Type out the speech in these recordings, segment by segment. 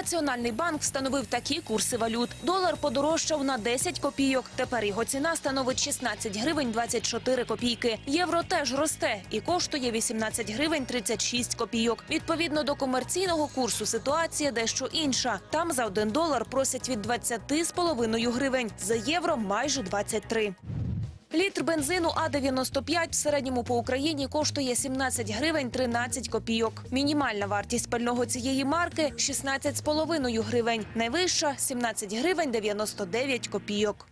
Національний банк встановив такі курси валют. Долар подорожчав на 10 копійок. Тепер його ціна становить 16 гривень 24 копійки. Євро теж росте і коштує 18 гривень 36 копійок. Відповідно до комерційного курсу ситуація дещо інша. Там за 1 долар просять від 20,5 гривень, за євро майже 23. Літр бензину А95 в середньому по Україні коштує 17 гривень 13 копійок. Мінімальна вартість пального цієї марки 16,5 гривень. Найвища 17 гривень 99 копійок.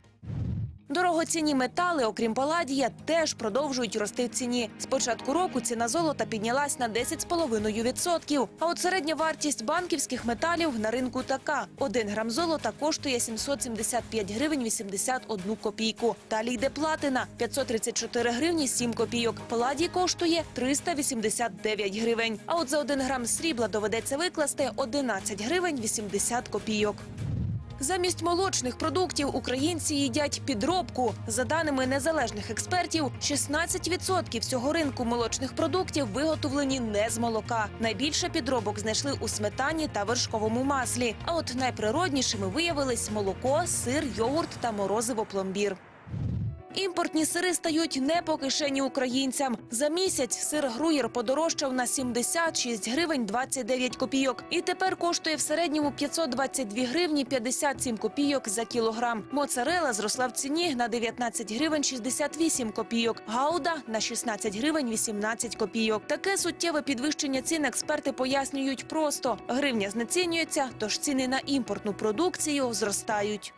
Дорогоцінні метали, окрім паладія, теж продовжують рости в ціні. З початку року ціна золота піднялась на 10,5%. А от середня вартість банківських металів на ринку така: 1 грам золота коштує 775 гривень 81 копійку. Далі йде платина 534 гривні 7 копійок. Паладій коштує 389 гривень. А от за 1 грам срібла доведеться викласти 11 гривень 80 копійок. Замість молочних продуктів українці їдять підробку. За даними незалежних експертів, 16% всього ринку молочних продуктів виготовлені не з молока. Найбільше підробок знайшли у сметані та вершковому маслі. А от найприроднішими виявились молоко, сир, йогурт та морозиво пломбір. Імпортні сири стають не по кишені українцям. За місяць сир груєр подорожчав на 76 гривень 29 копійок. І тепер коштує в середньому 522 гривні 57 копійок за кілограм. Моцарела зросла в ціні на 19 гривень 68 копійок. Гауда на 16 гривень 18 копійок. Таке суттєве підвищення цін експерти пояснюють просто. Гривня знецінюється, тож ціни на імпортну продукцію зростають.